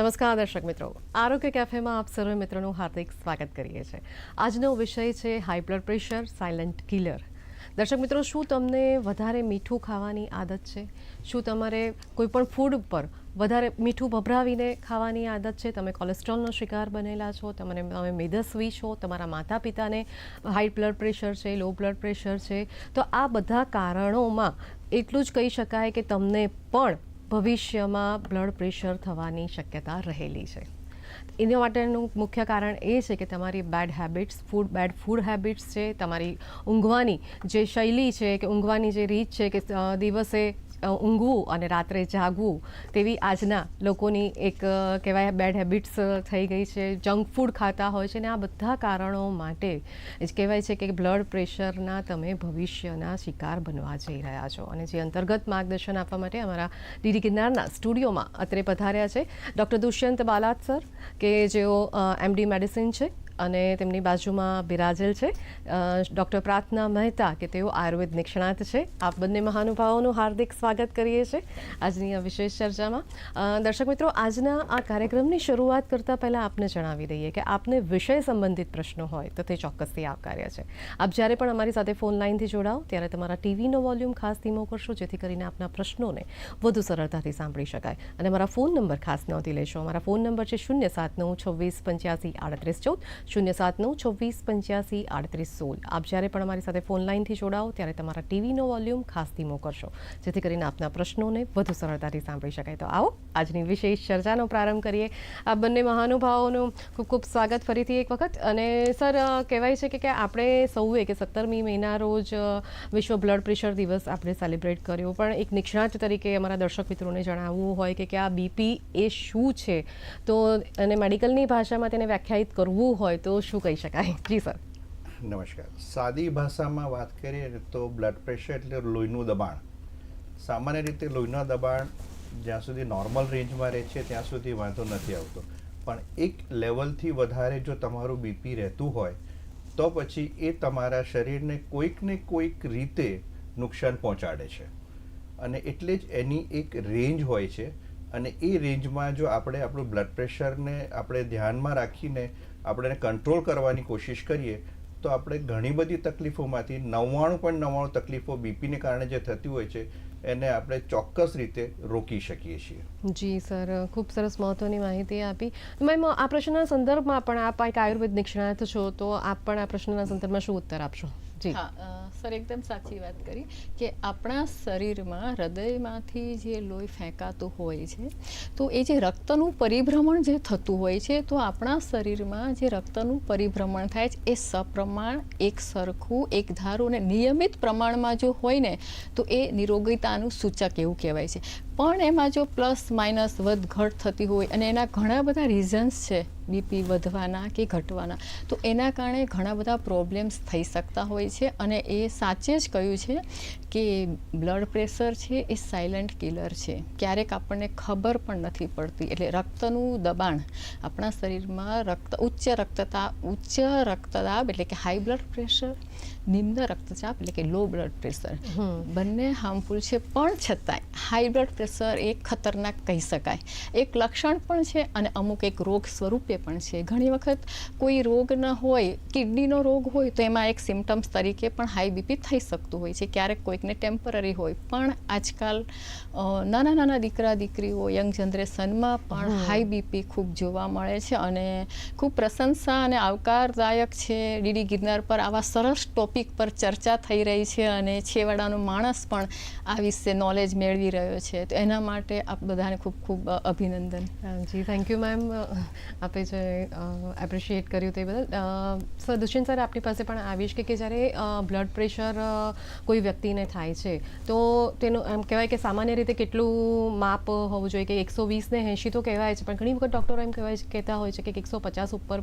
નમસ્કાર દર્શક મિત્રો. આરોગ્ય કેફેમાં આપ સર્વે મિત્રોનું હાર્દિક સ્વાગત કરીએ છીએ. આજનો વિષય છે high blood pressure silent killer દર્શક મિત્રો, શું તમને વધારે મીઠું ખાવાની આદત છે? શું તમારે કોઈ પણ ફૂડ ઉપર વધારે મીઠું ભભરાવીને ખાવાની આદત છે? તમે કોલેસ્ટ્રોલનો શિકાર બનેલા છો તમને તમે મેદસ્વી છો, તમારા માતા પિતાને હાઈ બ્લડ પ્રેશર છે લો બ્લડ પ્રેશર છે, તો આ બધા કારણોમાં એટલું જ કહી શકાય કે તમને પણ ભવિષ્યમાં બ્લડ પ્રેશર થવાની શક્યતા રહેલી છે. એના માટેનું મુખ્ય કારણ એ છે કે તમારી bad habits food bad food habits છે, તમારી ઊંઘવાની જે શૈલી છે, કે ઊંઘવાની જે રીત છે, કે દિવસે ઊંઘવું અને રાત્રે જાગવું તેવી આજના લોકોની એક કહેવાય બેડ હેબિટ્સ થઈ ગઈ છે. જંક ફૂડ ખાતા હોય છે ને આ બધા કારણો માટે જ કહેવાય છે કે બ્લડ પ્રેશરના તમે ભવિષ્યના શિકાર બનવા જઈ રહ્યા છો. અને જે અંતર્ગત માર્ગદર્શન આપવા માટે અમારા ડીડી ગિરનારના સ્ટુડિયોમાં અત્રે પધાર્યા છે ડૉક્ટર દુષ્યંત બાલાત સર, કે જેઓ એમડી મેડિસિન છે. અને તેમની બાજુમાં બિરાજેલ છે. ડૉક્ટર પ્રાર્થના મહેતા કે તેઓ આયુર્વેદ નિષ્ણાત છે. આપ બંને મહાનુભાવોનું હાર્દિક સ્વાગત કરીએ છીએ આજની આ વિશેષ ચર્ચામાં. દર્શક મિત્રો, આજના આ કાર્યક્રમની શરૂઆત કરતાં પહેલાં આપને જણાવી દઈએ કે આપને વિષય સંબંધિત પ્રશ્નો હોય તો તે ચોક્કસથી આવકાર્ય છે. આપ જ્યારે પણ અમારી સાથે ફોન લાઇનથી જોડાઓ, ત્યારે તમારા ટીવીનો વોલ્યુમ ખાસ ધીમો કરશો, જેથી કરીને આપના પ્રશ્નોને વધુ સરળતાથી સાંભળી શકાય. અને મારા ફોન નંબર ખાસ નોંધી લેશો. અમારા ફોન નંબર છે શૂન્ય સાત નવ છવ્વીસ પંચ્યાસી આડત્રીસ ચૌદ. શૂન્ય સાત નવ છવ્વીસ પંચ્યાસી આડત્રીસ સોળ. આપ જ્યારે પણ અમારી સાથે ફોન લાઈનથી જોડાઓ, ત્યારે તમારા ટીવીનો વોલ્યુમ ખાસ ધીમો કરશો જેથી કરીને આપના પ્રશ્નોને વધુ સરળતાથી સાંભળી શકાય. તો આવો, આજની વિશેષ ચર્ચાનો પ્રારંભ કરીએ. આ બંને મહાનુભાવોનું ખૂબ ખૂબ સ્વાગત ફરીથી એક વખત. અને સર કહેવાય છે કે આપણે સૌએ, કે સત્તરમી મહિના રોજ વિશ્વ બ્લડ પ્રેશર દિવસ આપણે સેલિબ્રેટ કર્યો. પણ એક નિષ્ણાત તરીકે અમારા દર્શક મિત્રોને જણાવવું હોય કે આ બીપી એ શું છે? તો અને મેડિકલની ભાષામાં તેને વ્યાખ્યાયિત કરવું હોય તો શું કહી શકાય? જી, સર. નમસ્કાર. સાદી ભાષામાં વાત કરીએ તો બ્લડ પ્રેશર એટલે લોહીનું દબાણ. સામાન્ય રીતે લોહીનું દબાણ જ્યાં સુધી નોર્મલ રેન્જમાં રહે છે, ત્યાં સુધી વાંધો નથી આવતો. પણ એક લેવલથી વધારે જો તમારું બીપી રહેતું હોય, તો પછી એ તમારા શરીરને કોઈક ને કોઈક રીતે નુકસાન પહોંચાડે છે. અને એટલે જ એની એક રેન્જ હોય છે. અને એ રેન્જમાં જો આપણે આપણું બ્લડ પ્રેશરને આપણે ધ્યાનમાં રાખીને આપણે એને કંટ્રોલ કરવાની કોશિશ કરીએ, તો આપણે ઘણી બધી તકલીફોમાંથી નવ્વાણું પણ નવ્વાણું તકલીફો બીપીને કારણે જે થતી હોય છે, એને આપણે ચોક્કસ રીતે રોકી શકીએ છીએ. જી સર, ખૂબ સરસ મહત્વની માહિતી આપી. મેમ આ પ્રશ્નના સંદર્ભમાં પણ આપ એક આયુર્વેદ નિષ્ણાત છો, તો આપ પણ આ પ્રશ્નના સંદર્ભમાં શું ઉત્તર આપશો? હા સર, એકદમ સાચી વાત કરી કે આપણા શરીરમાં હૃદયમાંથી જે લોહી ફેંકાતું હોય છે, તો એ જે રક્તનું પરિભ્રમણ જે થતું હોય છે, તો આપણા શરીરમાં જે રક્તનું પરિભ્રમણ થાય છે, એ સપ્રમાણ એક સરખું એક ધારું અને નિયમિત પ્રમાણમાં જો હોય ને, તો એ નિરોગીતાનું સૂચક એવું કહેવાય છે. પણ એમાં જો પ્લસ માઇનસ વધ ઘટ થતી હોય અને એના ઘણા બધા રીઝન્સ છે બીપી વધવાના કે ઘટવાના તો એના કારણે ઘણા બધા પ્રોબ્લેમ્સ થઈ શકતા હોય છે અને એ સાચે જ કહ્યું છે કે બ્લડ પ્રેશર છે એ સાયલન્ટ કિલર છે. ક્યારેક આપણને ખબર પણ નથી પડતી. એટલે રક્તનું દબાણ આપણા શરીરમાં રક્ત ઉચ્ચ રક્તતા ઉચ્ચ રક્તદાબ એટલે કે હાઈ બ્લડ પ્રેશર નિમ્ન રક્તચાપ એટલે કે લો બ્લડ પ્રેશર બંને હાર્મફુલ છે. પણ છતાંય હાઈ બ્લડ પ્રેશર એ ખતરનાક કહી શકાય. એક લક્ષણ પણ છે અને અમુક એક રોગ સ્વરૂપે પણ છે. ઘણી વખત કોઈ રોગ ન હોય કિડનીનો રોગ હોય તો એમાં એક સિમ્ટમ્સ તરીકે પણ હાઈ બીપી થઈ શકતું હોય છે. ક્યારેક કોઈકને ટેમ્પરરી હોય પણ આજકાલ નાના નાના દીકરા દીકરીઓ યંગ જનરેશનમાં પણ હાઈ બીપી ખૂબ જોવા મળે છે અને ખૂબ પ્રશંસા અને આવકારદાયક છે. ડીડી ગિરનાર પર આવા સરસ ટોપિક પર ચર્ચા થઈ રહી છે અને છેવાડાનો માણસ પણ આ વિશે નોલેજ મેળવી રહ્યો છે. તો એના માટે આપ બધાને ખૂબ ખૂબ અભિનંદન. જી થેન્ક યુ મેમ આપે જે એપ્રિશિએટ કર્યું તે બદલ. સર દુષ્યંત સર આપની પાસે પણ આવીશ કે કે જ્યારે બ્લડ પ્રેશર કોઈ વ્યક્તિને થાય છે તો તેનું એમ કહેવાય કે સામાન્ય રીતે કેટલું માપ હોવું જોઈએ કે એકસો વીસને એંશી તો કહેવાય છે પણ ઘણી વખત ડૉક્ટરો એમ કહેવાય છે કહેતા હોય છે કે એકસો પચાસ ઉપર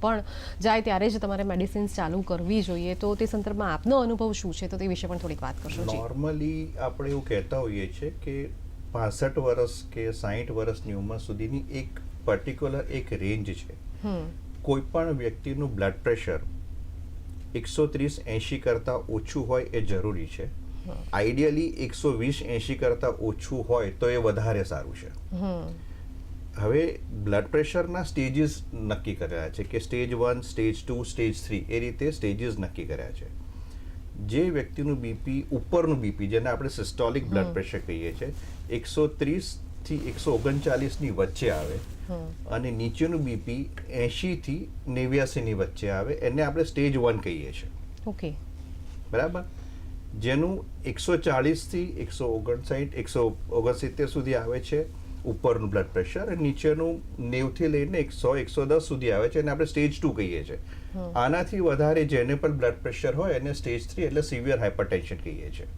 પણ જાય ત્યારે જ તમારે મેડિસિન્સ ચાલુ કરવી જોઈએ. તો તે સંદર્ભમાં આપનો અનુભવ શું છે? તો તે વિશે પણ થોડીક વાત કરશો નોર્મલી આપણે એવું કહેતા હોઈએ છીએ કે પાસઠ વર્ષ કે સાહીઠ વર્ષની ઉંમર સુધીની એક પર્ટિક્યુલર એક રેન્જ છે. કોઈ પણ વ્યક્તિનું બ્લડ પ્રેશર એકસો ત્રીસ એંશી કરતાં ઓછું હોય એ જરૂરી છે. આઈડિયલી એકસો વીસ એંશી કરતાં ઓછું હોય તો એ વધારે સારું છે. હવે બ્લડ પ્રેશરના સ્ટેજીસ નક્કી કર્યા છે કે stage one stage two stage three એ રીતે સ્ટેજીસ નક્કી કર્યા છે. જે વ્યક્તિનું બીપી ઉપરનું બીપી જેને આપણે સિસ્ટોલિક બ્લડ પ્રેશર કહીએ છીએ એકસો ત્રીસથી એકસો ઓગણચાલીસની વચ્ચે આવે અને નીચેનું બીપી એંશીથી નેવ્યાસીની વચ્ચે આવે એને આપણે સ્ટેજ વન કહીએ છીએ. ઓકે. બરાબર? જેનું એકસો ચાળીસથી એકસો ઓગણસાઠ એકસો ઓગણસિત્તેર સુધી આવે છે ઉપરનું બ્લડ પ્રેશર અને નીચેનું નેવથી લઈને એકસો એકસો દસ સુધી આવે છે અને આપણે સ્ટેજ ટુ કહીએ છીએ. આનાથી વધારે જેને પણ બ્લડ પ્રેશર હોય એને સ્ટેજ થ્રી એટલે સિવિયર હાઇપરટેન્શન કહીએ છીએ.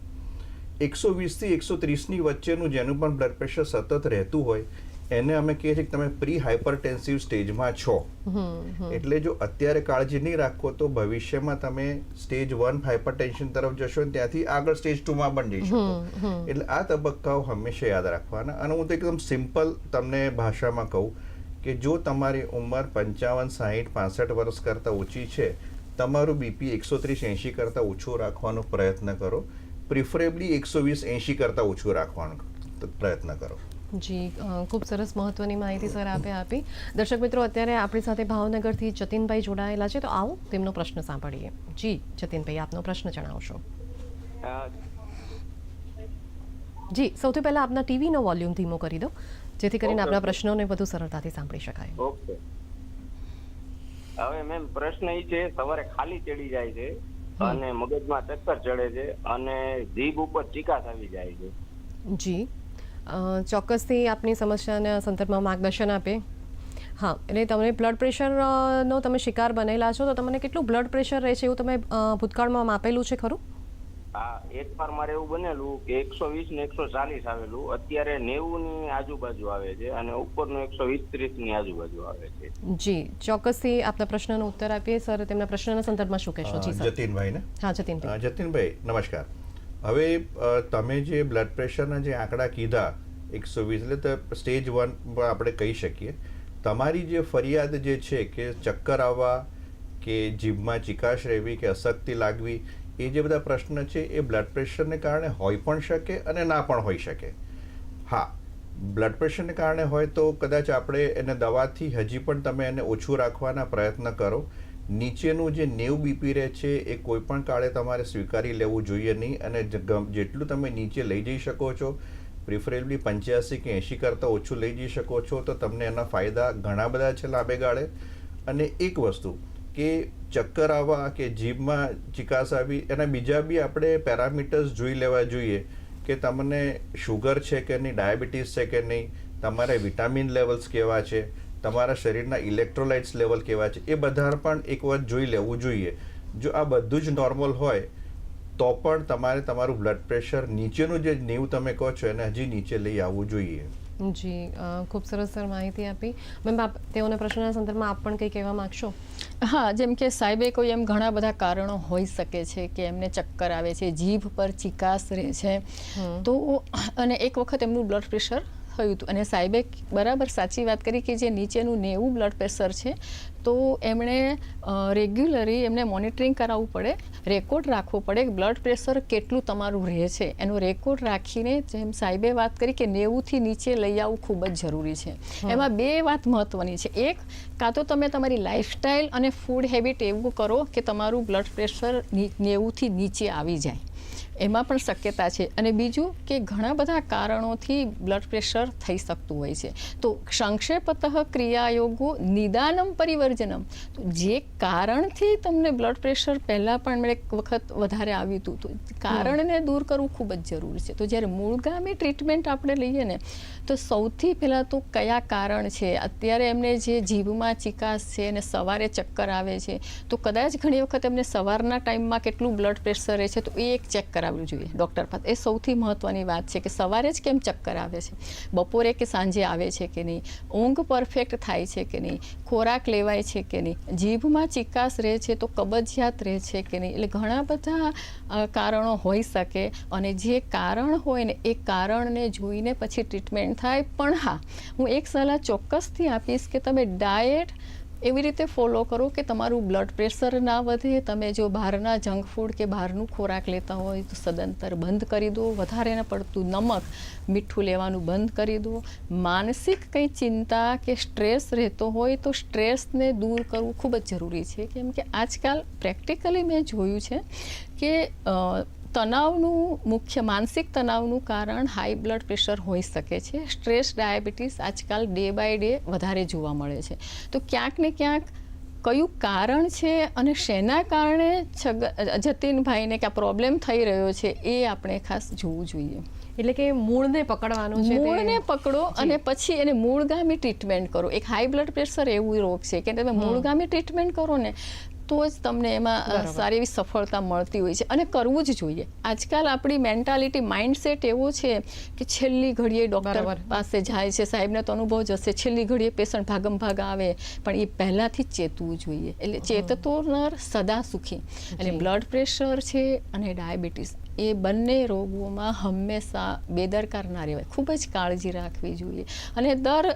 એકસો વીસથી એકસો ત્રીસની વચ્ચેનું જેનું પણ બ્લડ પ્રેશર સતત રહેતું હોય એને અમે કહીએ છીએ કે તમે પ્રી હાઇપરટેન્સિવ સ્ટેજમાં છો. એટલે જો અત્યારે કાળજી નહીં રાખો તો ભવિષ્યમાં તમે સ્ટેજ વન હાઇપરટેન્શન તરફ જશો ને ત્યાંથી આગળ સ્ટેજ ટુમાં પણ જઈ શકો. એટલે આ તબક્કાઓ હંમેશા યાદ રાખવાના. અને હું તો એકદમ સિમ્પલ તમને ભાષામાં કહું કે જો તમારી ઉંમર પંચાવન સાહીઠ પાસઠ વર્ષ કરતાં ઓછી છે તમારું બીપી એકસો ત્રીસ એંશી કરતાં ઓછું રાખવાનો પ્રયત્ન કરો. પ્રિફરેબલી એકસો વીસ એંશી કરતાં ઓછું રાખવાનો પ્રયત્ન કરો. જી ખૂબ સરસ મહત્વની માહિતી સર આપે આપી. દર્શક મિત્રો અત્યારે આપણી સાથે ભાવનગરથી જતીનભાઈ જોડાયેલા છે તો આવો તેમનો પ્રશ્ન સાંભળીએ. જી જતીનભાઈ આપનો પ્રશ્ન જણાવશો. જી સૌથી પહેલાં આપના ટીવીનો વોલ્યુમ ધીમો કરી દો. જેથી કરીને આપના પ્રશ્નોને વધુ સરળતાથી સાંભળી શકાય. ઓકે હવે મેમ પ્રશ્ન એ છે સવારે ખાલી ચડી જાય છે અને મગજમાં ચક્કર ચડે છે અને જીભ ઉપર ચીકાશ આવી જાય છે. જી. ચોક્કસથી આપની સમસ્યાના સંદર્ભમાં માર્ગદર્શન આપે. હા એટલે તમે બ્લડ પ્રેશરનો તમે શિકાર બનેલા છો તો તમને કેટલું બ્લડ પ્રેશર રહે છે એવું તમે ભૂતકાળમાં માપેલું છે ખરું? હા એક વાર મારે એવું બનેલું કે એકસો વીસ ને એકસો ચાલીસ આવેલું અત્યારે નેવું ની આજુબાજુ આવે છે અને ઉપરનું એકસો વીસ ત્રીસની આજુબાજુ આવે છે. જી ચોક્કસથી આપના પ્રશ્નનો ઉત્તર આપીએ. સર તેમના પ્રશ્નના સંદર્ભમાં શું કહેશો? જી જતીનભાઈ ને હા જતીનભાઈ. જતીનભાઈ નમસ્કાર. હવે તમે જે બ્લડ પ્રેશરના જે આંકડા કીધા એકસો વીસ એટલે તો સ્ટેજ વન આપણે કહી શકીએ. તમારી જે ફરિયાદ જે છે કે ચક્કર આવવા કે જીભમાં ચિકાશ રહેવી કે અશક્તિ લાગવી એ જે બધા પ્રશ્ન છે, એ બ્લડ પ્રેશરને કારણે હોઈ પણ શકે અને ના પણ હોઈ શકે. હા બ્લડ પ્રેશરને કારણે હોય તો કદાચ આપણે એને દવાથી હજી પણ તમે એને ઓછું રાખવાના પ્રયત્ન કરો. નીચેનું જે નેવ બીપી રહે છે, એ કોઈ પણ કાળે તમારે સ્વીકારી લેવું જોઈએ નહીં અને જેટલું તમે નીચે લઈ જઈ શકો છો પ્રિફરેબલી પંચ્યાસી કે એંશી કરતાં ઓછું લઈ જઈ શકો છો, તો તમને એના ફાયદા ઘણા બધા છે લાંબે ગાળે અને એક વસ્તુ કે ચક્કર આવવા કે જીભમાં ચિકાસ આવી, એના બીજા બી આપણે પેરામીટર્સ જોઈ લેવા જોઈએ કે તમને શુગર છે કે નહીં, ડાયાબિટીસ છે કે નહીં, તમારે વિટામિન લેવલ્સ કેવા છે, તમારા શરીરના ઇલેક્ટ્રોલાઇટ્સ લેવલ કેવા છે, એ બધા પણ એક વખત જોઈ લેવું જોઈએ. જો આ બધું જ નોર્મલ હોય, તો પણ તમારે તમારું બ્લડ પ્રેશર નીચેનું જે નેવું તમે કહો છો એને હજી નીચે લઈ આવવું જોઈએ. જી ખૂબ સરસ સર માહિતી આપી. મેમ આપ તેઓના પ્રશ્નના સંદર્ભમાં આપ પણ કંઈ કહેવા માગશો? હા જેમ કે સાહેબે કોઈ એમ ઘણા બધા કારણો હોઈ શકે છે કે એમને ચક્કર આવે છે જીભ પર ચિકાસ રહે છે. તો અને એક વખત એમનું બ્લડ પ્રેશર થયું હતું. અને સાહેબે બરાબર સાચી વાત કરી કે જે નીચેનું નેવું બ્લડ પ્રેશર છે તો એમણે રેગ્યુલરી એમને મોનિટરિંગ કરાવવું પડે. રેકોર્ડ રાખવો પડે બ્લડ પ્રેશર કેટલું તમારું રહે છે. એનો રેકોર્ડ રાખીને જેમ સાહેબે વાત કરી કે નેવુંથી નીચે લઈ આવવું ખૂબ જ જરૂરી છે. એમાં બે વાત મહત્વની છે. એક કાં તો તમે તમારી લાઈફસ્ટાઈલ અને ફૂડ હેબિટ એવું કરો કે તમારું બ્લડ પ્રેશર નેવુંથી નીચે આવી જાય. એમાં પણ શક્યતા છે. અને બીજું કે ઘણા બધા કારણોથી બ્લડ પ્રેશર થઈ શકતું હોય છે. તો સંક્ષેપતઃ ક્રિયાયોગો નિદાનમ પરિવર્જનમ. જે કારણથી તમને બ્લડ પ્રેશર પહેલાં પણ એક વખત વધારે આવ્યું હતું, તો કારણને દૂર કરવું ખૂબ જ જરૂરી છે. તો જ્યારે મૂળગામી ટ્રીટમેન્ટ આપણે લઈએ ને, તો સૌથી પહેલાં તો કયા કારણ છે? અત્યારે એમને જે જીભમાં ચિકાસ છે અને સવારે ચક્કર આવે છે, તો કદાચ ઘણી વખત એમને સવારના ટાઈમમાં કેટલું બ્લડ પ્રેશર રહે છે, તો એ એક ચેક કરાવવું જોઈએ. ડૉક્ટર પાસે એ સૌથી મહત્ત્વની વાત છે કે સવારે જ કેમ ચક્કર આવે છે? બપોરે કે સાંજે આવે છે કે નહીં? ઊંઘ પરફેક્ટ થાય છે કે નહીં? ખોરાક લેવાય છે કે નહીં? જીભમાં ચિકાસ રહે છે તો કબજિયાત રહે છે કે નહીં? એટલે ઘણા બધા કારણો હોઈ શકે અને જે કારણ હોય ને એ કારણને જોઈને પછી ટ્રીટમેન્ટ થાય. પણ હા, હું એક સલાહ ચોક્કસથી આપીશ કે તમે ડાયટ એવી રીતે ફોલો કરો કે તમારું બ્લડ પ્રેશર ના વધે, તમે જો બહારના જંક ફૂડ કે બહારનું ખોરાક લેતા હોય તો સદંતર બંધ કરી દો, વધારે પડતું નમક, મીઠું લેવાનું બંધ કરી દો. માનસિક કંઈ ચિંતા કે સ્ટ્રેસ રહેતો હોય તો સ્ટ્રેસને દૂર કરવું ખૂબ જ જરૂરી છે. કેમ કે આજકાલ પ્રેક્ટિકલી મેં જોયું છે કે તણાવનું મુખ્ય માનસિક તણાવનું કારણ હાઈ બ્લડ પ્રેશર હોઈ શકે છે. સ્ટ્રેસ ડાયાબિટીસ આજકાલ ડે બાય ડે વધારે જોવા મળે છે. તો ક્યાંક ને ક્યાંક કયું કારણ છે અને શેના કારણે છગ જતીનભાઈને કે આ પ્રોબ્લેમ થઈ રહ્યો છે એ આપણે ખાસ જોવું જોઈએ. એટલે કે મૂળને પકડવાનું છે મૂળને પકડો અને પછી એને મૂળગામી ટ્રીટમેન્ટ કરો. એક હાઈ બ્લડ પ્રેશર એવું રોગ છે કે તમે મૂળગામી ટ્રીટમેન્ટ કરો ને તો જ તમને એમાં સારી એવી સફળતા મળતી હોય છે. અને કરવું જ જોઈએ. આજકાલ આપણી મેન્ટાલિટી માઇન્ડસેટ એવો છે કે છેલ્લી ઘડીએ ડૉક્ટર પાસે જાય છે. સાહેબને તો અનુભવ જ હશે. છેલ્લી ઘડીએ પેશન્ટ ભાગમ ભાગ આવે. પણ એ પહેલાંથી જ ચેતવું જોઈએ. એટલે ચેતતો નર સદા સુખી. એટલે બ્લડ પ્રેશર છે અને ડાયાબિટીસ એ બંને રોગોમાં હંમેશા બેદરકાર ના રહેવાય. ખૂબ જ કાળજી રાખવી જોઈએ. અને દર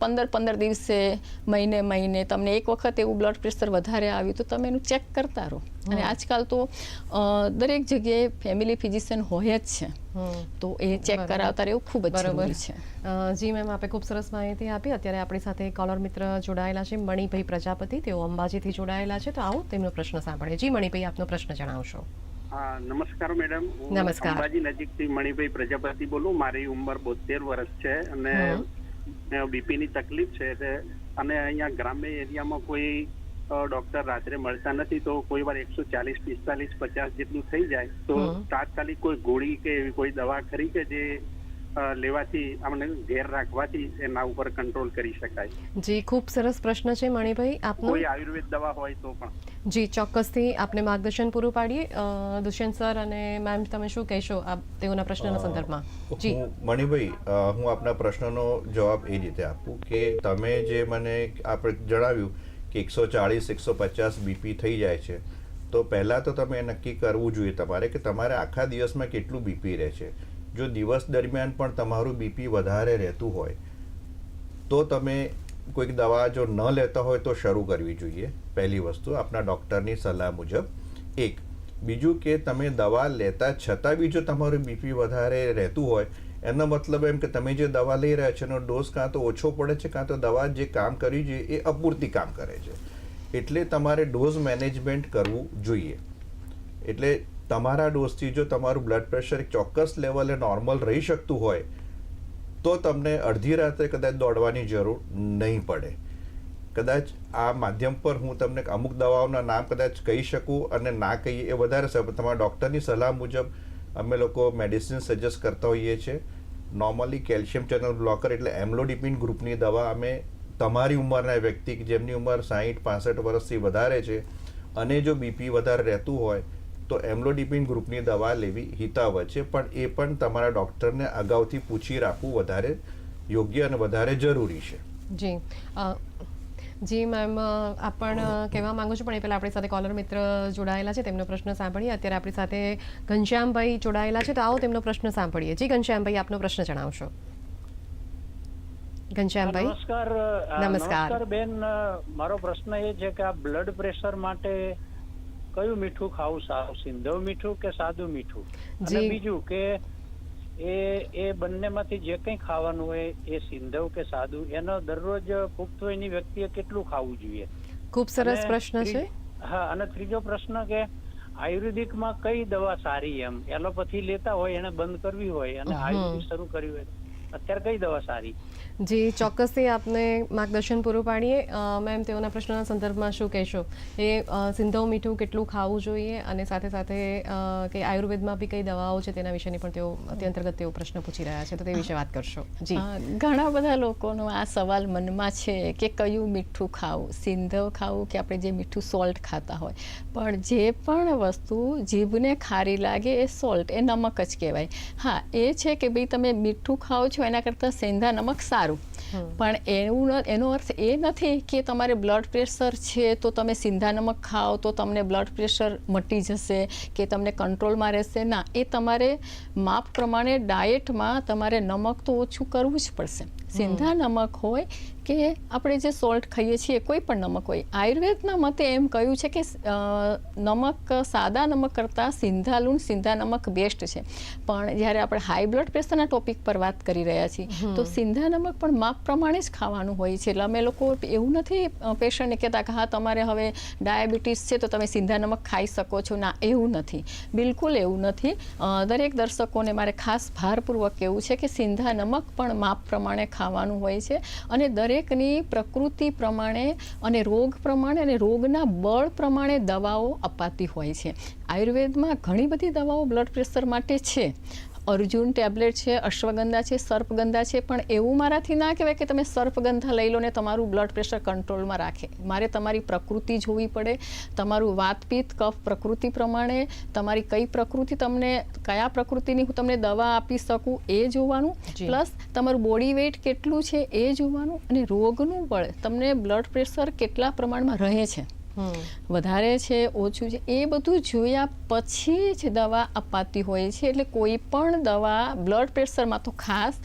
પંદર પંદર દિવસે મહિને મહિને તમને એક વખત એવું બ્લડ પ્રેશર વધારે આવ્યું તો તમે એનું ચેક કરતા રહો. અને આજકાલ તો દરેક જગ્યાએ ફેમિલી ફિઝિશિયન હોય જ છે. હમ. તો એ ચેક કરાવતા રહેવું ખૂબ જ બરોબર. જરૂરી છે. જી મેમ આપે ખૂબ સરસ માહિતી આપી. અત્યારે આપણી સાથે કોલર મિત્ર જોડાયેલા છે મણિભાઈ પ્રજાપતિ. તેઓ અંબાજીથી જોડાયેલા છે. તો આવો તેમનો પ્રશ્ન સાંભળે જી મણિભાઈ આપનો પ્રશ્ન જણાવશો. નમસ્કાર મેડમ. હું નમસ્કાર. અંબાજી નજીકથી મણિભાઈ પ્રજાપતિ બોલું. મારી ઉંમર બોતેર વર્ષ છે અને બીપી ની તકલીફ છે એટલે અને અહીંયા ગ્રામ્ય એરિયામાં કોઈ ડોક્ટર રાત્રે મળતા નથી તો કોઈ વાર એકસો ચાલીસ પિસ્તાલીસ પચાસ જેટલું થઈ જાય તો તાત્કાલિક કોઈ ગોળી કે એવી કોઈ દવા ખરી કે જે લેવાથી આપણે ઘેર રાખવાથી એના ઉપર કંટ્રોલ કરી શકાય. જી ખૂબ સરસ પ્રશ્ન છે મણિભાઈ. આપનો? કોઈ આયુર્વેદ દવા હોય તો પણ. જી ચોક્કસથી આપને માર્ગદર્શન પૂરું પાડીએ. દુષ્યંત સર અને મેમ તમે શું કહેશો આ તેઓના પ્રશ્નના સંદર્ભમાં? જી. મણિભાઈ હું આપના પ્રશ્નનો જવાબ એ રીતે આપું કે તમે જે મને આપણે જણાવ્યું કે એકસો ચાળીસ એકસો પચાસ બીપી થઈ જાય છે તો પહેલાં તો તમે નક્કી કરવું જોઈએ તમારે કે તમારે આખા દિવસમાં કેટલું બીપી રહે છે. જો દિવસ દરમિયાન પણ તમારું બીપી વધારે રહેતું હોય, તો તમે કોઈક દવા જો ન લેતા હોય તો શરૂ કરવી જોઈએ. પહેલી વસ્તુ આપણા ડૉક્ટરની સલાહ મુજબ. એક, બીજું કે તમે દવા લેતા છતાં બી જો તમારું બીપી વધારે રહેતું હોય, એનો મતલબ એમ કે તમે જે દવા લઈ રહ્યા છો એનો ડોઝ કાં તો ઓછો પડે છે, કાં તો દવા જે કામ કરવી છે એ અપૂરતી કામ કરે છે. એટલે તમારે ડોઝ મેનેજમેન્ટ કરવું જોઈએ. એટલે તમારા ડોઝથી જો તમારું બ્લડ પ્રેશર એક ચોક્કસ લેવલે નોર્મલ રહી શકતું હોય, તો તમને અડધી રાત્રે કદાચ દોડવાની જરૂર નહીં પડે. કદાચ આ માધ્યમ પર હું તમને અમુક દવાઓના નામ કદાચ કહી શકું અને ના કહીએ એ વધારે સર. તમારા ડૉક્ટરની સલાહ મુજબ અમે લોકો મેડિસિન સજેસ્ટ કરતા હોઈએ છીએ. નોર્મલી કેલ્શિયમ ચેનલ બ્લોકર એટલે એમ્લોડિપિન ગ્રુપની દવા અમે તમારી ઉંમરના વ્યક્તિ જેમની ઉંમર સાહીઠ, પાસઠ વર્ષથી વધારે છે, અને જો બીપી વધારે રહેતું હોય તો એમ્લોડિપિન ગ્રુપની દવા લેવી હિતાવહ છે પણ એ પણ તમારા ડૉક્ટરને અગાઉથી પૂછી રાખવું વધારે યોગ્ય અને વધારે જરૂરી છે. જી. જી મેમ આપણ કહેવા માંગુ છું પણ એ પહેલાં આપણી સાથે કોલર મિત્ર જોડાયેલા છે તેમનો પ્રશ્ન સાંભળીએ. અત્યારે આપણી સાથે ઘનશ્યામભાઈ જોડાયેલા છે તો આવો તેમનો પ્રશ્ન સાંભળીએ. જી ઘનશ્યામભાઈ આપનો પ્રશ્ન જણાવશો. ઘનશ્યામભાઈ? નમસ્કાર. નમસ્કાર. નમસ્કાર બેન. મારો પ્રશ્ન એ છે કે આ બ્લડ પ્રેશર માટે કયું મીઠું ખાવું સારું? સિંધવ મીઠું કે સાદું મીઠું? અને બીજું કે એ એ બંનેમાંથી જે કંઈ ખાવાનું હોય એ સિંધવ કે સાદું એનો દરરોજ પુખ્ત વયની વ્યક્તિએ કેટલું ખાવું જોઈએ? ખૂબ સરસ પ્રશ્ન છે. હા અને ત્રીજો પ્રશ્ન કે આયુર્વેદિકમાં કઈ દવા સારી એમ? એલોપથી લેતા હોય એને બંધ કરવી હોય અને આયુર્વેદિક શરૂ કર્યું હોય અત્યારે કઈ દવા સારી? જી, ચોક્કસથી આપને માર્ગદર્શન પૂરું પાડીએ. મેમ, તેઓના પ્રશ્નના સંદર્ભમાં શું કહેશો? એ સિંધવ મીઠું કેટલું ખાવું જોઈએ અને સાથે સાથે કે આયુર્વેદમાં બી કઈ દવાઓ છે તેના વિશેની પણ તેઓ તે તેઓ પ્રશ્ન પૂછી રહ્યા છે, તો તે વિશે વાત કરશો. જી. ઘણા બધા લોકોનો આ સવાલ મનમાં છે કે કયું મીઠું ખાવું? સિંધવ ખાવું કે આપણે જે મીઠું સોલ્ટ ખાતા હોય? પણ જે પણ વસ્તુ જીભને ખારી લાગે એ સોલ્ટ, એ નમક જ કહેવાય. હા, એ છે કે ભાઈ તમે મીઠું ખાઓ છો એના કરતાં સેંધા નમક સારું પણ એવું એનો અર્થ એ નથી કે તમારે બ્લડ પ્રેશર છે તો તમે સિંધા નમક ખાઓ તો તમને બ્લડ પ્રેશર મટી જશે કે તમને કંટ્રોલમાં રહેશે ના. એ તમારે માપ પ્રમાણે ડાયટમાં તમારે નમક તો ઓછું કરવું જ પડશે. સિંધા નમક હોય કે આપણે જે સોલ્ટ ખાઈએ છીએ કોઈ પણ નમક હોય. આયુર્વેદના મતે એમ કહ્યું છે કે નમક સાદા નમક કરતાં સિંધા લૂણ સિંધા નમક બેસ્ટ છે. પણ જ્યારે આપણે હાઈ બ્લડ પ્રેશરના ટોપિક પર વાત કરી રહ્યા છીએ તો સિંધા નમક પણ માપ પ્રમાણે જ ખાવાનું હોય છે. એટલે અમે લોકો એવું નથી પેશન્ટને કહેતા કે હા તમારે હવે ડાયાબિટીસ છે તો તમે સિંધા નમક ખાઈ શકો છો. ના એવું નથી. બિલકુલ એવું નથી. દરેક દર્શકોને મારે ખાસ ભારપૂર્વક કહેવું છે કે સિંધા નમક પણ માપ પ્રમાણે ખાવાનું હોય છે. અને દરેકની પ્રકૃતિ પ્રમાણે અને રોગ પ્રમાણે અને રોગના બળ પ્રમાણે દવાઓ અપાતી હોય છે. આયુર્વેદમાં ઘણી બધી દવાઓ બ્લડ પ્રેશર માટે છે. અર્જુન ટેબ્લેટ છે અશ્વગંધા છે સર્પગંધા છે પણ એવું મારાથી ના કહેવાય કે તમે સર્પગંધા લઈ લો ને તમારું બ્લડ પ્રેશર કંટ્રોલમાં રાખે. મારે તમારી પ્રકૃતિ જોવી પડે તમારું વાતપીત કફ પ્રકૃતિ પ્રમાણે તમારી કઈ પ્રકૃતિ તમને કયા પ્રકૃતિની હું તમને દવા આપી શકું એ જોવાનું પ્લસ તમારું બોડી વેઇટ કેટલું છે એ જોવાનું અને રોગનું બળ. તમને બ્લડ પ્રેશર કેટલા પ્રમાણમાં રહે છે? વધારે છે ઓછું છે એ બધું જોયા પછી જ દવા અપાતી હોય છે. એટલે કોઈ પણ દવા બ્લડ પ્રેશરમાં તો ખાસ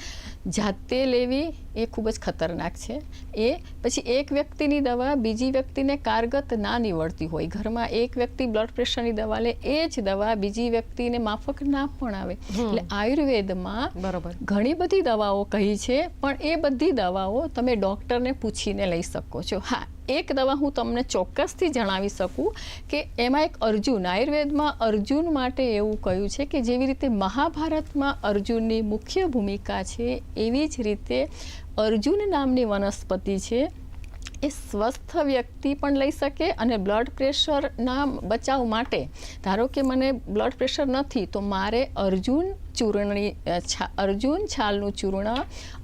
જાતે લેવી એ ખૂબ જ ખતરનાક છે. એ પછી એક વ્યક્તિની દવા બીજી વ્યક્તિને કારગત ના નીવડતી હોય. ઘરમાં એક વ્યક્તિ બ્લડ પ્રેશરની દવા લે એ જ દવા બીજી વ્યક્તિને માફક ના પણ આવે. એટલે આયુર્વેદમાં બરોબર. ઘણી બધી દવાઓ કહી છે પણ એ બધી દવાઓ તમે ડૉક્ટરને પૂછીને લઈ શકો છો. હા એક દવા હું તમને ચોક્કસથી જણાવી શકું કે એમાં એક અર્જુન, આયુર્વેદમાં અર્જુન માટે એવું કહ્યું છે કે જેવી રીતે મહાભારતમાં અર્જુનની મુખ્ય ભૂમિકા છે, એવી જ રીતે અર્જુન નામની વનસ્પતિ છે, એ સ્વસ્થ વ્યક્તિ પણ લઈ શકે અને બ્લડ પ્રેશરના બચાવ માટે. ધારો કે મને બ્લડ પ્રેશર નથી, તો મારે અર્જુન ચૂર્ણની અર્જુન છાલનું ચૂર્ણ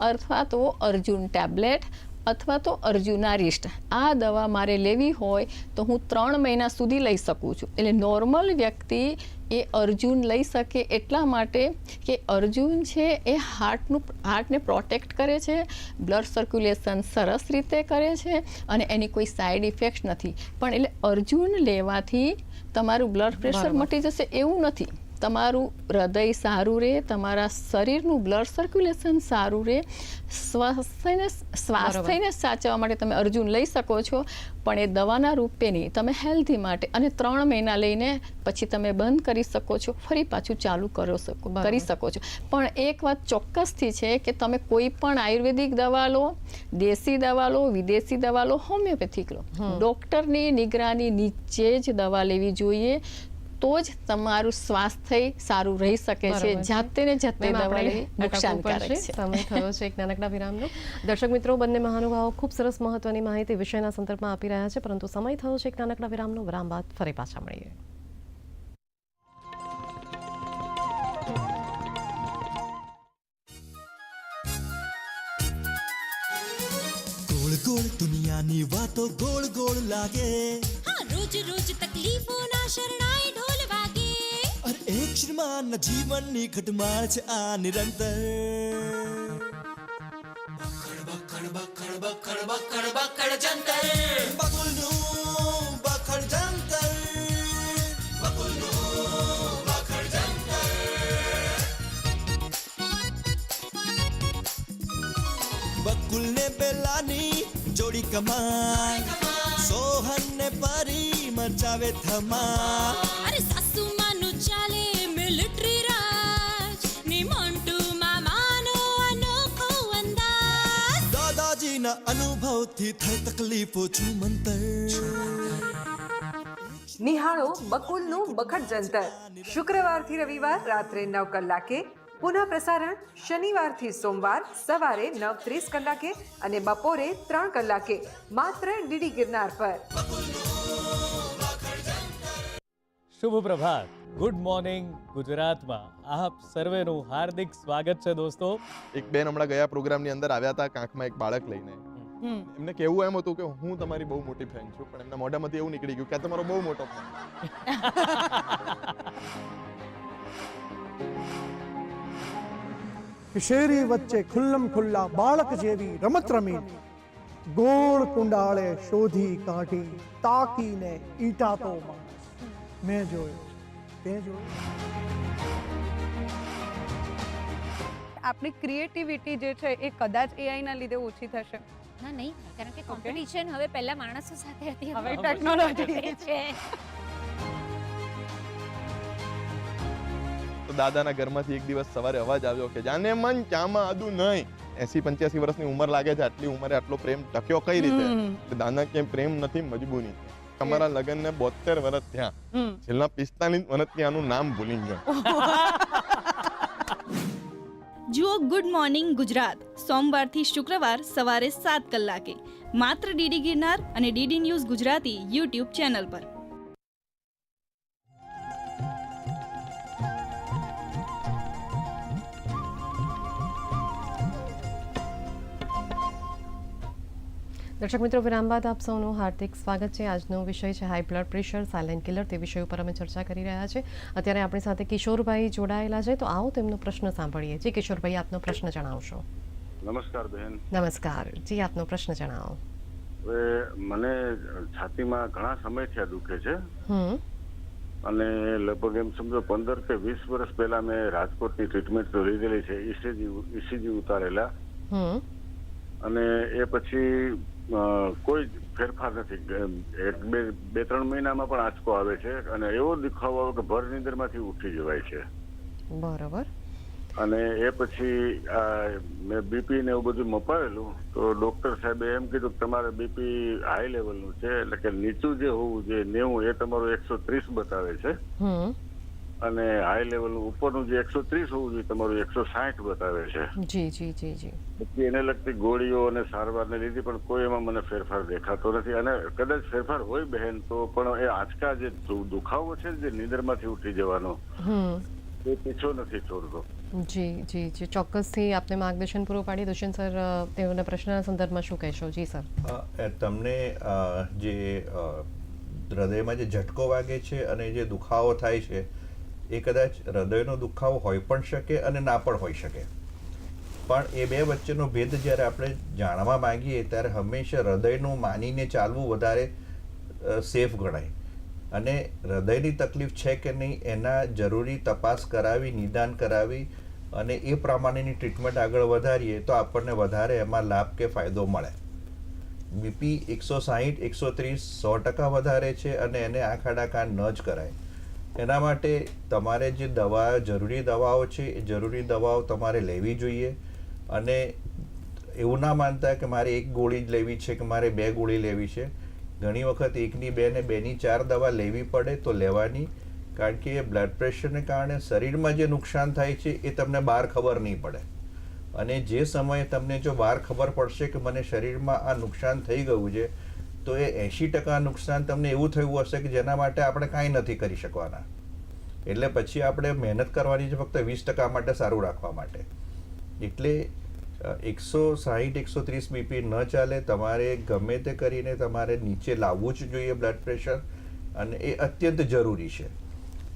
અથવા તો અર્જુન ટેબ્લેટ અથવા તો અર્જુનારિસ્ટ આ દવા મારે લેવી હોય તો હું ત્રણ મહિના સુધી લઈ શકું છું. એટલે નોર્મલ વ્યક્તિ એ અર્જુન લઈ શકે એટલા માટે કે અર્જુન છે એ હાર્ટનું હાર્ટને પ્રોટેક્ટ કરે છે બ્લડ સર્ક્યુલેશન સરસ રીતે કરે છે અને એની કોઈ સાઈડ ઇફેક્ટ નથી. પણ એટલે અર્જુન લેવાથી તમારું બ્લડ પ્રેશર મટી જશે એવું નથી. તમારું હૃદય સારું રહે તમારા શરીરનું બ્લડ સર્ક્યુલેશન સારું રહે સ્વાસ્થ્યને સ્વાસ્થ્યને સાચવવા માટે તમે અર્જુન લઈ શકો છો પણ એ દવાના રૂપે નહીં તમે હેલ્ધી માટે અને ત્રણ મહિના લઈને પછી તમે બંધ કરી શકો છો ફરી પાછું ચાલુ કરો શકો કરી શકો છો. પણ એક વાત ચોક્કસથી છે કે તમે કોઈ પણ આયુર્વેદિક દવા લો દેશી દવા લો વિદેશી દવા લો હોમિયોપેથિક લો. ડૉક્ટરની નિગરાની નીચે જ દવા લેવી જોઈએ તો જ તમારું સ્વાસ્થ્ય સારું રહી શકે છે. જાતે ને જાતે દવા લેવી નુકસાનકારક છે. સમય થયો છે એક નાનકડા વિરામનો. દર્શક મિત્રો બંને મહાનુભાવો ખૂબ સરસ મહત્વની માહિતી વિષયના સંદર્ભમાં આપી રહ્યા છે પરંતુ સમય થયો છે એક નાનકડા વિરામનો. વિરામ બાદ ફરી પાછા મળીએ. ગોળ ગોળ દુનિયાની વાતો ગોળ ગોળ લાગે. હા રોજ રોજ તકલીફોના શરણાઈ વાગે શ્રીમાન જીવનની ખટમાળ છે આ નિરંતર. બકુલ ને બેલાની જોડી કમાય સોહન ને પરી મચાવે ધમાલ અનુભવથી થઈ તકલીફો છું મંતર નિહાળો બકુલનું બખડ જંતર શુક્રવારથી રવિવાર રાત્રે નવ કલાકે પુનઃ પ્રસારણ શનિવારથી સોમવાર સવારે નવ ત્રીસ કલાકે અને બપોરે ત્રણ કલાકે માત્ર ડીડી ગિરનાર પર શુભ પ્રભાત ગુડ મોર્નિંગ ગુજરાતમાં આપ સર્વેનું હાર્દિક સ્વાગત છે દોસ્તો એક બેન હમણાં ગયા પ્રોગ્રામની અંદર આવ્યા હતા કાંખમાં એક બાળક લઈને। એમને કેવું એમ હતું કે હું તમારી બહુ મોટી ફેન છું પણ એમના મોઢામાંથી એવું નીકળી ગયું કે તમારો બહુ મોટો ફેન શેરી વચ્ચે ખુલ્લમ ખુલ્લા બાળક જેવી રમત રમી. ગોળ કુંડાળે શોધી કાઢી તાકીને ઈટા તો મેં જોયો તે જોયો. આપણી ક્રિએટિવિટી જે છે એ કદાચ એઆઈના લીધે ઓછી થશે. ના નહીં કારણ કે કોમ્પિટિશન હવે પહેલા માણસો સાથે હતી હવે ટેકનોલોજી છે. તો દાદાના ઘરમાંથી એક દિવસ સવારે અવાજ આવ્યો કે જાને મન ચામાં આદુ નહીં? એસી પંચ્યાસી વર્ષની ઉંમર લાગે છે આટલી ઉંમરે આટલો પ્રેમ ટક્યો કઈ રીતે? દાદા કે પ્રેમ નથી મજબૂરી તમારા લગ્નને બોતેર વર્ષ થયા. છેલ્લા પિસ્તાલીસ વર્ષથી આનું નામ ભૂલી ગયો. જુઓ ગુડ મોર્નિંગ ગુજરાત. સોમવારથી શુક્રવાર સવારે સાત કલાકે. માત્ર ડીડી ગિરનાર અને DD news Gujarati YouTube channel પર. દર્શક મિત્રો વિરામ બાદ આપ સૌનું હાર્દિક સ્વાગત છે. આજનો વિષય છે high blood pressure silent killer તે વિષય ઉપર અમે ચર્ચા કરી રહ્યા છે. અત્યારે આપણી સાથે કિશોરભાઈ જોડાયેલા છે. તો આવો તેમનો પ્રશ્ન સાંભળીએ. જી કિશોરભાઈ આપનો પ્રશ્ન જણાવશો. નમસ્કાર બહેન નમસ્કાર. જી આપનો પ્રશ્ન જણાવો. હવે મને છાતીમાં ઘણા સમયથી દુખે છે. હમ. અને લગભગ એમ સમજો પંદર કે વીસ વર્ષ પહેલા મેં રાજકોટની ટ્રીટમેન્ટ તો લીધેલી છે. ઈસીજી ઈસીજી ઉતારેલા. હમ. અને એ પછી કોઈ ફેરફાર નથી. એક બે બે ત્રણ મહિનામાં પણ આંચકો આવે છે અને એવો દુખાવો આવે કે ભર નીંદરમાંથી ઉઠી જવાય છે. બરાબર. અને એ પછી આ મેં બીપી ને એવું બધું મપાવેલું તો ડોક્ટર સાહેબે એમ કીધું કે તમારે બીપી હાઈ લેવલનું છે એટલે કે નીચું જે હોવું જોઈએ નેવું એ તમારું એકસો ત્રીસ બતાવે છે. અને હાઈ લેવલ ઉપરનું જે એકસો ત્રીસ હોવું જોઈએ તમારું એકસો સાઠ બતાવે છે. જી જી જી જી. પછી એને લગતી ગોળીઓ અને સારવારને લીધી પણ કોઈ એમાં મને ફેરફાર દેખાતો નથી. અને કદાચ ફેરફાર હોય બહેન તો પણ એ આંચકા જે દુખાવો છે જે નીંદરમાંથી ઉઠી જવાનો હમ. એ પીછો નથી છોડતો. જી જી જી. ચોક્કસથી આપને માર્ગદર્શન પૂરું પાડી. દુષ્યંત સર તેઓના પ્રશ્નના સંદર્ભમાં શું કહેશો? જી સર. તમને જે હૃદયમાં જે ઝટકો વાગે છે અને જે દુખાવો થાય છે એ કદાચ હૃદયનો દુખાવો હોઈ પણ શકે અને ના પણ હોઈ શકે. પણ એ બે વચ્ચેનો ભેદ જ્યારે આપણે જાણવા માંગીએ ત્યારે હંમેશા હૃદયનું માનીને ચાલવું વધારે સેફ ગણાય. અને હૃદયની તકલીફ છે કે નહીં એના જરૂરી તપાસ કરાવી, નિદાન કરાવી અને એ પ્રમાણેની ટ્રીટમેન્ટ આગળ વધારીએ તો આપણને વધારે એમાં લાભ કે ફાયદો મળે. બીપી એકસો સાહીઠ, એકસો ત્રીસ સો ટકા વધારે છે અને એને આંખ આડા કાન ન જ કરાય. એના માટે તમારે જે દવા, જરૂરી દવાઓ છે, એ જરૂરી દવાઓ તમારે લેવી જોઈએ. અને એવું ના માનતા કે મારે એક ગોળી જ લેવી છે કે મારે બે ગોળી લેવી છે. ઘણી વખત એકની બે ને બેની ચાર દવા લેવી પડે તો લેવાની, કારણ કે એ બ્લડ પ્રેશરને કારણે શરીરમાં જે નુકસાન થાય છે એ તમને બહાર ખબર નહીં પડે. અને જે સમયે તમને જો બહાર ખબર પડશે કે મને શરીરમાં આ નુકસાન થઈ ગયું છે તો એ એંશી ટકા નુકસાન તમને એવું થયું હશે કે જેના માટે આપણે કાંઈ નથી કરી શકવાના. એટલે પછી આપણે મહેનત કરવાની છે ફક્ત વીસ ટકા માટે સારું રાખવા માટે. એટલે એકસો સાહીઠ, એકસો ત્રીસ બીપી ન ચાલે, તમારે ગમે તે કરીને તમારે નીચે લાવવું જ જોઈએ બ્લડ પ્રેશર અને એ અત્યંત જરૂરી છે.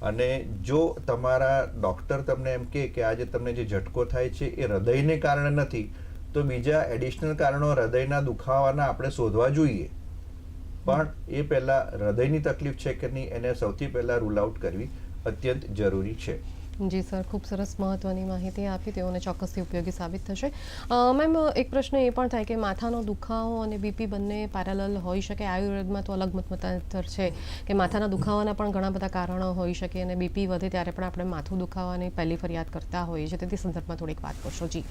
અને જો તમારા ડૉક્ટર તમને એમ કહે કે આજે તમને જે ઝટકો થાય છે એ હૃદયને કારણે નથી, તો બીજા એડિશનલ કારણો હૃદયના દુખાવાના આપણે શોધવા જોઈએ. પણ એ પહેલાં હૃદયની તકલીફ છે કે નહીં, એને સૌથી પહેલાં રૂલ આઉટ કરવી અત્યંત જરૂરી છે. જી સર, ખૂબ સરસ મહત્વની માહિતી આપી, તેઓને ચોક્કસથી ઉપયોગી સાબિત થશે. મેમ, એક પ્રશ્ન એ પણ થાય કે માથાનો દુખાવો અને બીપી બંને પેરેલલ હોઈ શકે? આયુર્વેદમાં તો અલગ મતમતાંતર છે કે માથાના દુખાવાના પણ ઘણા બધા કારણો હોઈ શકે અને બીપી વધે ત્યારે પણ આપણે માથું દુખાવાની પહેલી ફરિયાદ કરતા હોઈએ છીએ. તેથી સંદર્ભમાં થોડીક વાત કરશો. જી.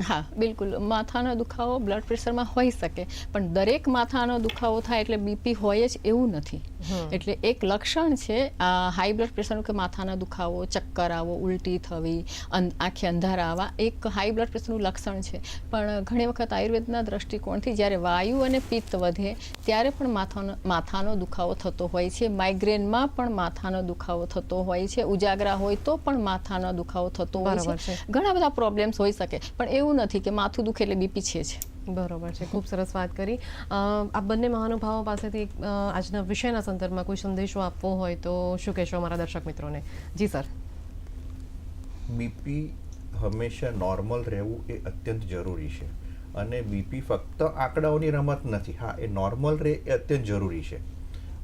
હા. બિલકુલ. માથાનો દુખાવો બ્લડ પ્રેશરમાં હોઈ શકે. પણ દરેક માથાનો દુખાવો થાય એટલે બીપી હોય જ એવું નથી. એટલે એક લક્ષણ છે હાઈ બ્લડ પ્રેશરનું કે માથાનો દુખાવો ચક્કર આવો ઉલટી થવી આંખે અંધારા આવવા એક હાઈ બ્લડ પ્રેશરનું લક્ષણ છે. પણ ઘણી વખત આયુર્વેદના દ્રષ્ટિકોણથી જ્યારે વાયુ અને પિત્ત વધે ત્યારે પણ માથાનો માથાનો દુખાવો થતો હોય છે. માઇગ્રેનમાં પણ માથાનો દુખાવો થતો હોય છે. ઉજાગરા હોય તો પણ માથાનો દુખાવો થતો હોય છે. ઘણા બધા પ્રોબ્લેમ્સ હોઈ શકે પણ એવું નથી કે માથું દુખે એટલે બીપી છે બરોબર છે ખૂબ સરસ વાત કરી. આ બંને મહાનુભાવો પાસેથી આજના વિષયના સંદર્ભમાં કોઈ સંદેશો આપવો હોય તો શું કહેશો અમારા દર્શક મિત્રોને? જી સર. બીપી હંમેશા નોર્મલ રહેવું એ અત્યંત જરૂરી છે. અને બીપી ફક્ત આંકડાઓની રમત નથી હા એ નોર્મલ રહે એ અત્યંત જરૂરી છે.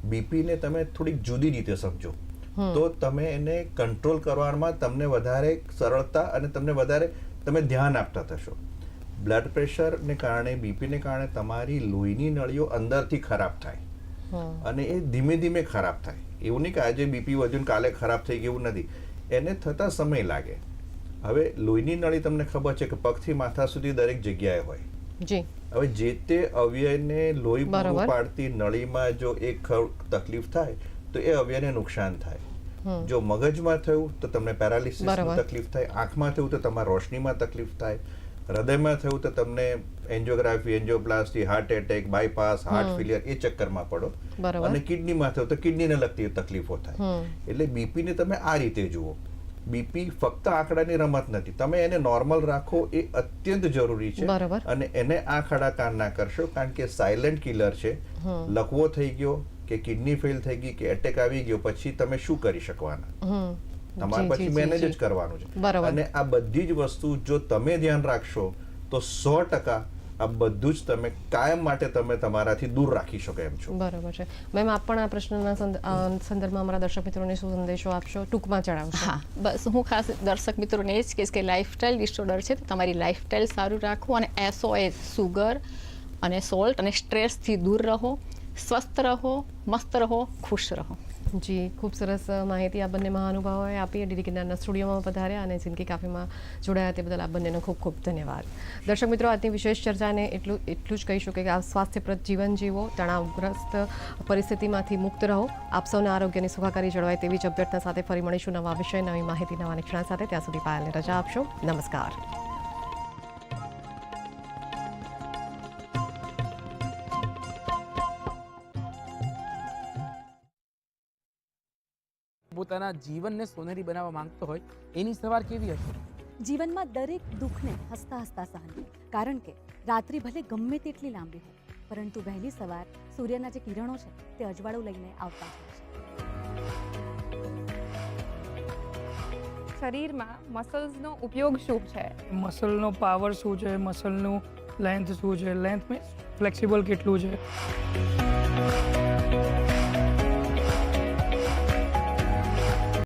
બીપીને તમે થોડીક જુદી રીતે સમજો. તો તમે એને કંટ્રોલ કરવામાં તમને વધારે સરળતા અને તમને વધારે તમે ધ્યાન આપતા થશો. બ્લડ પ્રેશરને કારણે બીપીને કારણે તમારી લોહીની નળીઓ અંદરથી ખરાબ થાય. અને એ ધીમે ધીમે ખરાબ થાય. એવું નહીં કે આજે બીપી વધ્યું ને કાલે ખરાબ થઈ ગયું નથી. એને થતા સમય લાગે. હવે લોહીની નળી તમને ખબર છે કે પગથી માથા સુધી દરેક જગ્યાએ હોય. હવે જે તે અવયવને લોહી પૂરું. પાડતી નળીમાં જો એક તકલીફ થાય તો એ અવયવને નુકસાન થાય. જો મગજમાં થયું તો તમને પેરાલિસિસ બરાબર. તકલીફ થાય. આંખમાં થયું તો તમારા રોશનીમાં તકલીફ થાય. હૃદયમાં થયું તો તમને angiography angioplasty heart attack bypass heart failure એ ચક્કરમાં પડો. અને કિડનીમાં થયું તો કિડનીને લગતી તકલીફો થાય. એટલે બીપીને તમે આ રીતે જુઓ. બીપી ફક્ત આંકડાની રમત નથી. તમે એને નોર્મલ રાખો એ અત્યંત જરૂરી છે અને એને આ આડા કાન ના કરશો કારણ કે સાયલન્ટ કિલર છે. લકવો થઈ ગયો કે કિડની ફેલ થઈ ગઈ કે એટેક આવી ગયો પછી તમે શું કરી શકવાના? તમારે પછી મેનેજ જ કરવાનું છે. અને આ બધી જ વસ્તુ જો તમે ધ્યાન રાખશો તો સો ટકા આ બધું જ તમે કાયમ માટે તમે તમારાથી દૂર રાખી શકો એમ છો. બરાબર છે. મેમ આપ પણ આ પ્રશ્નના સંદર્ભમાં અમારા દર્શક મિત્રોને શું સંદેશો આપશો? ટૂંકમાં જણાવશો. હા બસ હું ખાસ દર્શક મિત્રોને એ જ કહીશ કે લાઇફસ્ટાઇલ ડિસઓર્ડર છે તો તમારી લાઇફસ્ટાઇલ સારું રાખો અને એસઓએસ સુગર અને સોલ્ટ અને સ્ટ્રેસથી દૂર રહો સ્વસ્થ રહો મસ્ત રહો ખુશ રહો. જી ખૂબ સરસ માહિતી આ બંને મહાનુભાવોએ આપી ડીડી કિનારના સ્ટુડિયોમાં પધાર્યા અને જિંદગી કાફીમાં જોડાયા તે બદલ આ બંનેનો ખૂબ ખૂબ ધન્યવાદ દર્શક મિત્રો આજની વિશેષ ચર્ચાને એટલું એટલું જ કહીશું કે આ સ્વાસ્થ્યપ્રદ જીવન જીવો તણાવગ્રસ્ત પરિસ્થિતિમાંથી મુક્ત રહો આપ સૌના આરોગ્યની સુખાકારી જળવાય તેવી જ અભ્યર્થના સાથે ફરી મળીશું નવા વિષય, નવી માહિતી, નવા નિષ્ણાત સાથે. ત્યાં સુધી પાયલને રજા આપશો. નમસ્કાર. પોતાના જીવનને સોનેરી બનાવવા માંગતો હોય એની સવાર કેવી હશે? જીવનમાં દરેક દુઃખને હસતા હસતા સહન કારણ કે રાત્રિ ભલે ગમે તેટલી લાંબી હોય પરંતુ વહેલી સવાર સૂર્યના જે કિરણો છે તે અજવાળું લઈને આવતા હોય છે. શરીરમાં મસલ્સનો ઉપયોગ શું છે? મસલનો પાવર શું છે? મસલનું લેન્થ શું છે? લેન્થ મીન્સ ફ્લેક્સિબલ કેટલું છે?